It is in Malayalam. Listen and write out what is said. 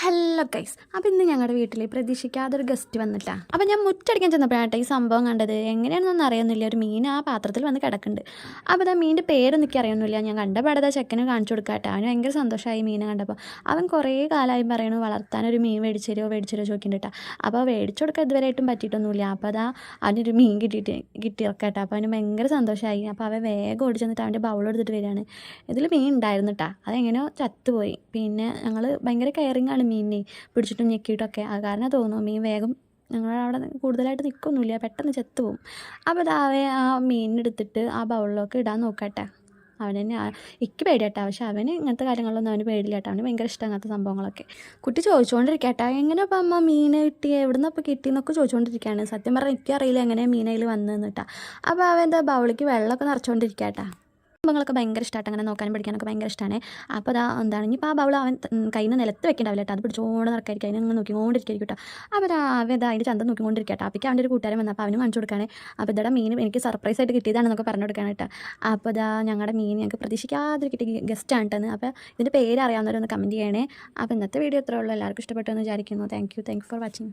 ഹലോ ഗൈസ് അപ്പോൾ ഇന്ന് ഞങ്ങളുടെ വീട്ടിൽ പ്രതീക്ഷിക്കാതെ ഒരു ഗസ്റ്റ് വന്നില്ല അപ്പോൾ ഞാൻ മുറ്റടിക്കാൻ ചെന്നപ്പോഴാട്ടെ ഈ സംഭവം കണ്ടത്. എങ്ങനെയാണെന്നൊന്നും അറിയുന്നില്ല. ഒരു മീൻ ആ പാത്രത്തിൽ വന്ന് കിടക്കുന്നുണ്ട്. അപ്പോൾ ആ മീനിന്റെ പേരൊന്നും എനിക്ക് അറിയുന്നില്ല. ഞാൻ കണ്ട പാടത് ചെക്കന് കാണിച്ചു കൊടുക്കാട്ടെ അവന് ഭയങ്കര സന്തോഷമായി മീനെ കണ്ടപ്പോൾ അവൻ കുറേ കാലമായി പറയണു വളർത്താൻ ഒരു മീൻ മേടിച്ചരോ മേടിച്ചരോ മേടിച്ചു ചോദിക്കുന്നുണ്ട് കേട്ടോ. അപ്പോൾ മേടിച്ചു കൊടുക്കാൻ ഇതുവരെയായിട്ടും പറ്റിയിട്ടൊന്നുമില്ല. അപ്പോൾ അതാ അവനൊരു മീൻ കിട്ടിയിട്ട് കിട്ടിയിറക്കട്ടെ അപ്പോൾ അവന് ഭയങ്കര സന്തോഷമായി അപ്പോൾ അവൻ വേഗം ഓടിച്ചു വന്നിട്ട് അവന്റെ ബൗൾ എടുത്തിട്ട് വരികയാണ്. ഇതിൽ മീൻ ഉണ്ടായിരുന്നു കേട്ടോ. അതെങ്ങനെയോ ചത്തുപോയി. പിന്നെ ഞങ്ങൾ ഭയങ്കര കെയറിങ് ആണ് മീനിനെ പിടിച്ചിട്ടും ഞെക്കിയിട്ടൊക്കെ. ആ കാരണം തോന്നുന്നു മീൻ വേഗം ഞങ്ങളവിടെ കൂടുതലായിട്ട് നിൽക്കൊന്നുമില്ല. പെട്ടെന്ന് ചെത്തുപോകും. അപ്പോൾ ദാവേ ആ മീനിനെടുത്തിട്ട് ആ ബൗളിലൊക്കെ ഇടാൻ നോക്കട്ടെ. അവൻ തന്നെ എനിക്ക് പേടിയാട്ടോ. പക്ഷെ അവന് ഇങ്ങനത്തെ കാര്യങ്ങളൊന്നും അവന് പേടില്ല കേട്ടോ അവന് ഭയങ്കര ഇഷ്ടം അങ്ങനത്തെ സംഭവങ്ങളൊക്കെ. കുട്ടി ചോദിച്ചുകൊണ്ടിരിക്കട്ടെ എങ്ങനെ അപ്പം അമ്മ മീൻ കിട്ടി? എവിടുന്ന് അപ്പോൾ കിട്ടി എന്നൊക്കെ ചോദിച്ചുകൊണ്ടിരിക്കുകയാണ് സത്യം പറഞ്ഞാൽ എനിക്കറിയില്ല എങ്ങനെ മീനയിൽ അതിൽ വന്നതെന്ന് കേട്ടോ. അപ്പോൾ അവൻ എന്താ ബൗളിക്ക് വെള്ളമൊക്കെ നിറച്ചുകൊണ്ടിരിക്കട്ടാ സംഭവങ്ങളൊക്കെ ഭയങ്കര ഇഷ്ടമായിട്ട് അങ്ങനെ നോക്കാനും പഠിക്കാനൊക്കെ ഭയങ്കര ഇഷ്ടമാണ് അപ്പോൾ അതാ എന്താണ് ഇനിയിപ്പോൾ ആ ബൗള അവൻ കയ്യിൽ നിന്ന് നിലത്ത് വെക്കേണ്ടാവില്ല അത് പിടിച്ചോണ്ട് നടക്കായിരിക്കും. അതിനെ അങ്ങനെ നോക്കിക്കൊണ്ടിരിക്കും കേട്ടോ. അപ്പോൾ അവൻ ഇതാ അതിന്റെ ചന്തം കേട്ടോ. അപ്പോൾ അവന്റെ ഒരു കൂട്ടുകാരൻ വന്നു. അപ്പോൾ അവന് കാണിച്ചു കൊടുക്കുകയാണ് അപ്പോൾ ഇതാ മീൻ എനിക്ക് സർപ്രൈസ് ആയിട്ട് കിട്ടിയതാണെന്നൊക്കെ പറഞ്ഞു കൊടുക്കാൻ കേട്ടോ. അപ്പോൾ ഇതാ ഞങ്ങളുടെ മീൻ ഞങ്ങൾക്ക് പ്രതീക്ഷിക്കാതെ കിട്ടിയ ഗസ്റ്റ് ആണ് അപ്പോൾ ഇതിന്റെ പേര് അറിയാവുന്നവരൊന്ന് കമന്റ് ചെയ്യണേ. അപ്പോൾ ഇന്നത്തെ വീഡിയോ ഇത്രേ ഉള്ളൂ. എല്ലാവർക്കും ഇഷ്ടപ്പെട്ടു എന്ന് വിചാരിക്കുന്നു. Thank you thank you for watching